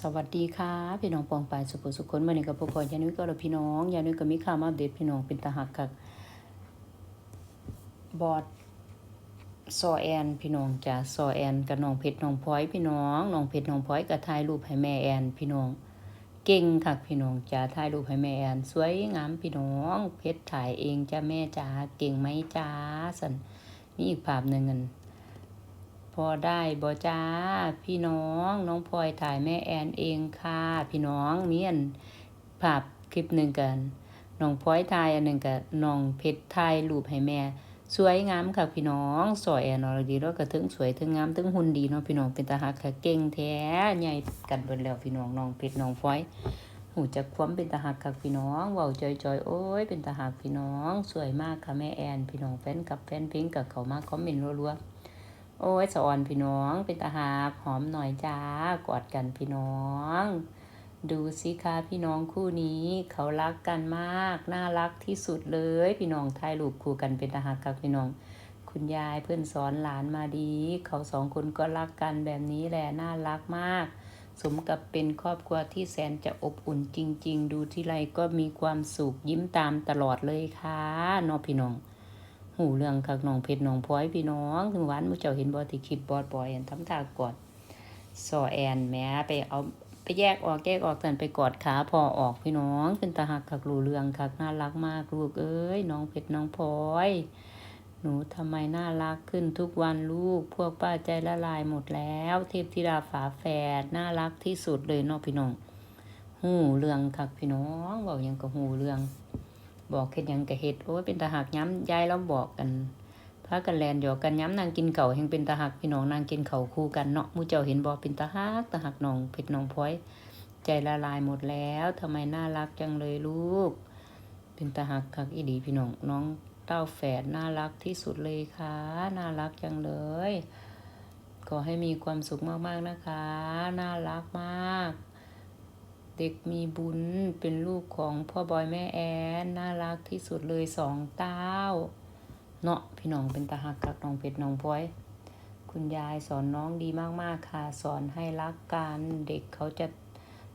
สวัสดีค่ะ พี่น้องปองปายสุขสุขคนมาในกับพวกพ่อยานุ้ยก็เราพี่น้องยานุ้ยก็มีข่าวมาอัปเดตพี่น้องเป็นตาหักกับบอดซอแอน พี่น้องจ้ะซอแอนกับน้องเพชรน้องพลอยพี่น้องน้องเพชรน้องพลอยก็ถ่ายรูปให้แม่แอน พี่น้อง เก่งค่ะพี่น้องจ้าถ่ายรูปให้แม่แอน สวยงามพี่น้องเพชรถ่ายเองจ้าแม่จ้าเก่งไหมจ้าสันนี่อีกภาพหนึ่งกัน พอได้บอจ้า พี่น้องน้องพลอยถ่ายแม่แอนเองค่ะ พี่น้องเมีอันภาพคลิปหนึ่งกันน้องพลอยถ่ายอันหนึ่งกับน้องเพชรถ่ายรูปให้แม่ สวยงามค่ะพี่น้องสวยแอนอรดีแล้วก็ถึงสวยถึงงามถึงหุ่นดีเนาะพี่น้องเป็นตาหักค่ะเก่งแท้ใหญ่กันเบิดแล้วพี่น้องน้องเพชรน้องพลอยหูจักความเป็นตาหักค่ะพี่น้องเว้าจอยๆโอ้ยเป็นตาหักพี่น้อง สวยมากค่ะแม่แอน พี่น้องแฟนกับแฟนเพลงกับเขามาคอมเมนต์รัวๆ โอ้ยสอนพี่น้อง เป็นตาหักหอมหน่อยจ้ากอดกันพี่น้อง ดูสิคะพี่น้องคู่นี้ เขารักกันมาก น่ารักที่สุดเลย พี่น้องถ่ายรูปคู่กันเป็นตาหักค่ะพี่น้อง คุณยายเพื่อนสอนหลานมาดี เขาสองคนก็รักกันแบบนี้แหละน่ารักมาก สมกับเป็นครอบครัวที่แสนจะอบอุ่นจริง ๆ ดูที่ไรก็มีความสุขยิ้มตามตลอดเลยค่ะน้องพี่น้อง หูเรื่องคักน้องเพชรน้องพลอยพี่น้องถึงวานมูเจ้าเห็นบอที่คลิปบอดบอยอันทำท่ากอดซอแอนแม้ไปเอาไปแยกออกแยกออกกันไปกอดขาพอออกพี่น้องเป็นตาหักคักรูเรื่องคักน่ารักมากลูกเอ้ยน้องเพชรน้องพลอยหนูทำไมน่ารักขึ้นทุกวันลูก พวกป้าใจละลายหมดแล้ว เทพธิดาฝาแฝดน่ารักที่สุดเลยนาะพี่น้อง หูเรื่องคักพี่น้องบอกยังก็หูเรื่อง บอกเฮ็ดหยังก็เฮ็ดโอ้ยเป็นตาหักย้ำยายเราบอกกันพากันแลนหยอกกันย้ำนางกินเก่าแห่งเป็นตาหักพี่น้องนางกินเข่าคู่กันเนาะมูเจ้าเห็นบอกเป็นตาหักตาหักน้องเพชรน้องพลอยใจละลายหมดแล้วทำไมน่ารักจังเลยลูก เป็นตาหักคักอีดีพี่น้องน้องเต้าแฝดน่ารักที่สุดเลยค่ะน่ารักจังเลยขอให้มีความสุขมากๆนะคะ น่ารักมาก เด็กมีบุญเป็นลูกของพ่อบอยแม่แอนน่ารักที่สุดเลยสองเต้า เนาะพี่น้องเป็นตาหักกับน้องเพชรน้องพลอย คุณยายสอนน้องดีมากๆค่ะ สอนให้รักกันเด็กเขาจะ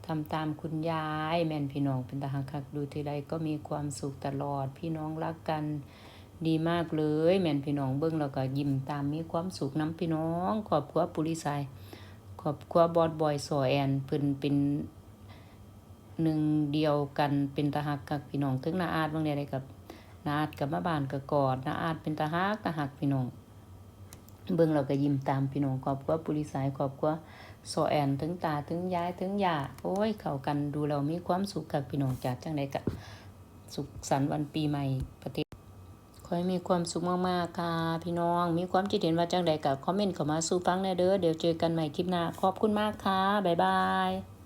ทำตามคุณยายแม่นพี่น้องเป็นตาหักคักดูทีไรก็มีความสุขตลอด พี่น้องรักกันดีมากเลย แม่นพี่น้องเบิ้งแล้วก็ยิ้มตามมีความสุขน้ำพี่น้องขอบครัวปุริไซขอบครัวบอดบอยสอแอนเพิ่นเป็น หนึ่งเดียวกันเป็นตาหักกับพี่น้องถึงนาอาดบางเดียได้กับนาอาดกับมาบานกับกอดนาอาดเป็นตาหักตาหักพี่น้องเบิ่งเราก็ยิ้มตามพี่น้องครอบครัวปุริสายครอบครัวโซแอนถึงตาถึงยายถึงยาโอ้ยเข้ากันดูเรามีความสุขกับพี่น้องจากจังใดกะสุขสันต์วันปีใหม่ประเทศขอให้มีความสุขมากๆค่ะพี่น้อง มีความคิดเห็นว่าจังใดกะคอมเมนต์เข้ามาสู่ฟังแน่เด้อเดี๋ยวเจอกันใหม่คลิปหน้าขอบคุณมากค่ะบ๊ายบาย